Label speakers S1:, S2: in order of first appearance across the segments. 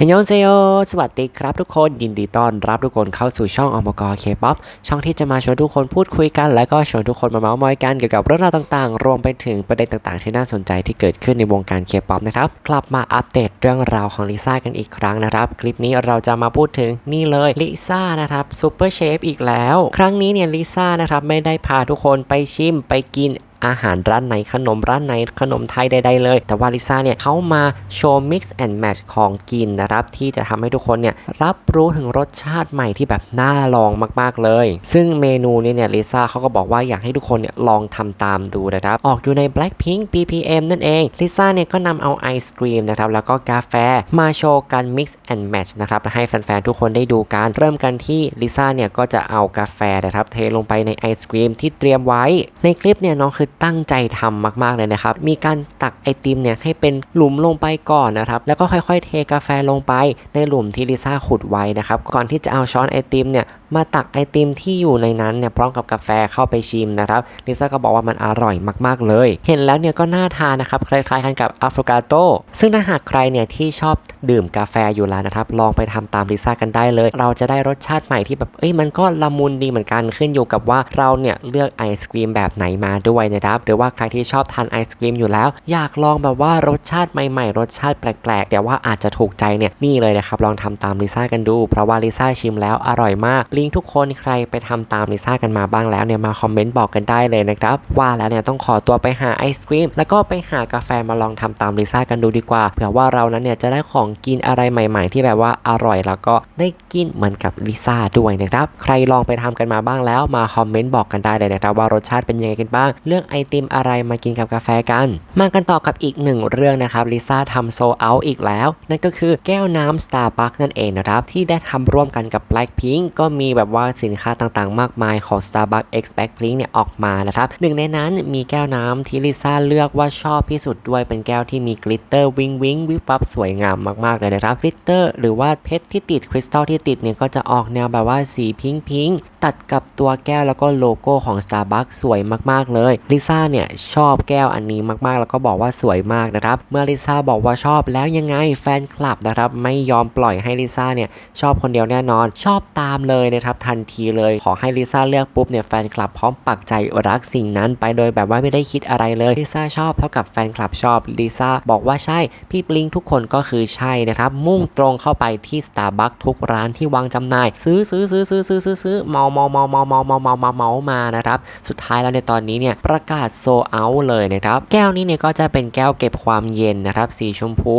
S1: เฮยอนเซโอสวัสดีครับทุกคน ยินดีต้อนรับทุกคนเข้าสู่ช่องอมกอเคป๊อปช่องที่จะมาชวนทุกคนพูดคุยกัน และก็ชวนทุกคนมาเมาส์มอยกันเกี่ยวกับเรื่องราวต่างๆ รวมไปถึงประเด็นต่างๆ ที่น่าสนใจที่เกิดขึ้นในวงการเคป๊อปนะครับ กลับมาอัปเดตเรื่องราวของลิซ่ากันอีกครั้งนะครับ คลิปนี้เราจะมาพูดถึงนี่เลยลิซ่านะครับซูเปอร์เชฟอีกแล้ว ครั้งนี้เนี่ยลิซ่านะครับไม่ได้พาทุกคนไปชิมไปกิน อาหารร้านไหนขนมร้านไหนขนมไทยใดๆเลย แต่ว่าลิซ่าเนี่ยเขามาโชว์ mix and match ของกินนะครับ ที่จะทำให้ทุกคนเนี่ยรับรู้ถึงรสชาติใหม่ที่แบบน่าลองมากๆเลย ซึ่งเมนูนี้เนี่ยลิซ่าเขาก็บอกว่าอยากให้ทุกคนเนี่ยลองทำตามดูนะครับ ออกอยู่ใน Blackpink BPM นั่นเองลิซ่าเนี่ยก็นำเอาไอศครีมนะครับแล้วก็กาแฟมาโชว์กัน mix and match นะครับให้แฟนๆทุกคนได้ดูกันเริ่มกันที่ลิซ่าเนี่ยก็จะเอากาแฟนะครับเทลงไปในไอศครีมที่เตรียมไว้ ในคลิปเนี่ยน้องคือตั้งใจทำมากๆเลยนะครับ มีการตักไอติมเนี่ยให้เป็นหลุมลงไปก่อนนะครับ แล้วก็ค่อยๆ เทกาแฟลงไปในหลุมที่ลิซ่าขุดไว้นะครับ ก่อนที่จะเอาช้อนไอติมเนี่ยมาตักไอติมที่อยู่ในนั้นเนี่ยพร้อมกับกาแฟเข้าไปชิมนะครับลิซ่าก็บอกว่ามันอร่อยมากๆเลย เห็นแล้วเนี่ยก็น่าทานนะครับคล้ายๆกันกับอัฟโ g กาโตซึ่งถ้าหากใครเนี่ยที่ชอบดื่มกาแฟอยู่แล้วนะครับลองไปทำตามลิซ่ากันได้เลย เราจะได้รสชาติใหม่ที่แบบเอ้ยมันก็ละมุนดีเหมือนกันขึ้นอยู่กับว่าเราเนี่ยเลือกไอศครีมแบบไหนมาด้วยนะครับหรือว่าใครที่ชอบทานไอศครีมอยู่แล้ว อยากลองแบบว่ารสชาติใหม่ๆ รสชาติแปลกๆ แต่ว่าอาจจะถูกใจเนี่ยนี่เลยนะครับลองทำตามลิซ่ากันดู เพราะว่าลิซ่าชิมแล้วอร่อยมากลิงทุกคนใครไปทำตามลิซ่ากันมาบ้างแล้วเนี่ยมาคอมเมนต์บอกกันได้เลยนะครับ ว่าแล้วเนี่ยต้องขอตัวไปหาไอศครีมแล้วก็ไปหากาแฟมาลองทำตามลิซ่ากันดูดีกว่าเผื่อว่าเรานั้นเนี่ยจะได้ของกินอะไรใหม่ ๆ ที่แบบว่าอร่อยแล้วก็ได้กินเหมือนกับลิซ่าด้วยนะครับ ใครลองไปทำกันมาบ้างแล้วมาคอมเมนต์บอกกันได้เลยนะครับว่ารสชาติเป็นยังไงกันบ้างเลือกไอติมอะไรมากินกับกาแฟกัน มากันต่อกับอีกหนึ่งเรื่องนะครับลิซ่าทำโซเอาอีกแล้ว นั่นก็คือแก้วน้ำ Starbucks นั่นเองนะครับที่ได้ทำร่วมกันกับ Blackpink ก็มีีแบบว่าสินค้าต่างๆ มากมายของ Starbucks X Blackpink เนี่ยออกมานะครับหนึ่งในนั้นมีแก้วน้ำที่ลิซ่าเลือกว่าชอบที่สุดด้วยเป็นแก้วที่มีกลิตเตอร์วิงวิงวิบวับสวยงามมากๆเลยนะครับกลิตเตอร์หรือว่าเพชรที่ติดคริสตัลที่ติดเนี่ยก็จะออกแนวแบบว่าสีพิงพิงตัดกับตัวแก้วแล้วก็โลโก้ของ Starbucks สวยมากๆเลยลิซ่าเนี่ยชอบแก้วอันนี้มากๆ แล้วก็บอกว่าสวยมากนะครับเมื่อลิซ่าบอกว่าชอบแล้วยังไงแฟนคลับนะครับไม่ยอมปล่อยให้ลิซ่าเนี่ยชอบคนเดียวแน่นอน ชอบตามเลยนะครับทันทีเลย ขอให้ลิซ่าเลือกปุ๊บเนี่ยแฟนคลับพร้อมปักใจรักสิ่งนั้นไปโดยแบบว่าไม่ได้คิดอะไรเลยลิซ่าชอบเท่ากับแฟนคลับชอบลิซ่าบอกว่าใช่พี่ปลิงทุกคนก็คือใช่นะครับมุ่งตรงเข้าไปที่ Starbucks ทุกร้านที่วางจำหน่าย ซื้อซื้อซื้อซื้อซื้อซื้อซื้อเมาเมาเมาเมาเมาเมาเมาเมาเมามานะครับสุดท้ายแล้วในตอนนี้เนี่ยประกาศโซเอาเลยนะครับแก้วนี้เนี่ยก็จะเป็นแก้วเก็บความเย็นนะครับสีชมพู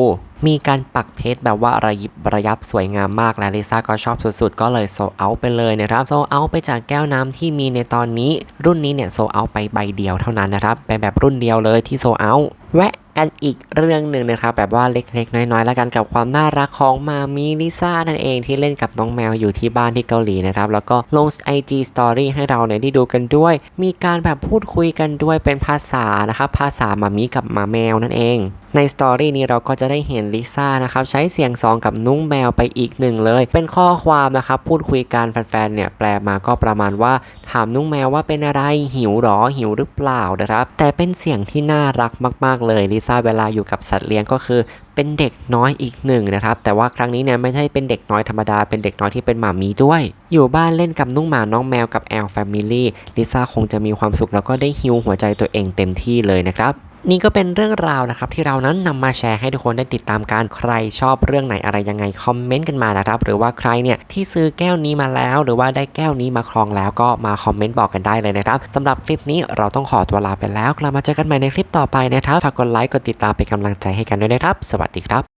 S1: มีการปักเพชรแบบว่าระยิบระยับสวยงามมากและลิซ่าก็ชอบสุดๆ ก็เลยโซเอาไปเลยนะครับโซเอาไปจากแก้วน้ำที่มีในตอนนี้ รุ่นนี้เนี่ยโซเอาไปใบเดียวเท่านั้นนะครับไปแบบรุ่นเดียวเลยที่โซเอาแวะกันอีกเรื่องหนึ่งนะครับแบบว่าเล็กๆ น้อยๆแล้วกันกับความน่ารักของมามีลิซ่านั่นเองที่เล่นกับน้องแมวอยู่ที่บ้านที่เกาหลีนะครับแล้วก็ลง IG Story ให้เราเนี่ยได้ดูกันด้วย มีการแบบพูดคุยกันด้วยเป็นภาษานะครับภาษามามีกับมาแมวนั่นเองในสตอรี่นี้เราก็จะได้เห็นลิซ่านะครับใช้เสียงสองกับนุ้งแมวไปอีกหนึ่งเลย เป็นข้อความนะครับพูดคุยกันแฟนๆเนี่ยแปลมาก็ประมาณว่า ถามนุ้งแมวว่าเป็นอะไรหิวหรอหิวหรือเปล่านะครับ แต่เป็นเสียงที่น่ารักมาก ๆ เลยลิซ่าเวลาอยู่กับสัตว์เลี้ยงก็คือเป็นเด็กน้อยอีกหนึ่งนะครับ แต่ว่าครั้งนี้เนี่ยไม่ใช่เป็นเด็กน้อยธรรมดา เป็นเด็กน้อยที่เป็นหมามีด้วย อยู่บ้านเล่นกับนุ่งหมาน้องแมวกับแอลแฟมิลี่ลิซ่าคงจะมีความสุขแล้วก็ได้ฮิวหัวใจตัวเองเต็มที่เลยนะครับ นี่ก็เป็นเรื่องราวนะครับที่เรานั้นนำมาแชร์ให้ทุกคนได้ติดตามการใครชอบเรื่องไหนอะไรยังไงคอมเมนต์กันมานะครับ หรือว่าใครเนี่ยที่ซื้อแก้วนี้มาแล้ว หรือว่าได้แก้วนี้มาครองแล้วก็มาคอมเมนต์บอกกันได้เลยนะครับสำหรับคลิปนี้เราต้องขอตัวลาไปแล้วกลับมาเจอกันใหม่ในคลิปต่อไปนะครับฝากกดไลค์กดติดตามเป็นกำลังใจให้กันด้วยนะครับ สวัสดีครับ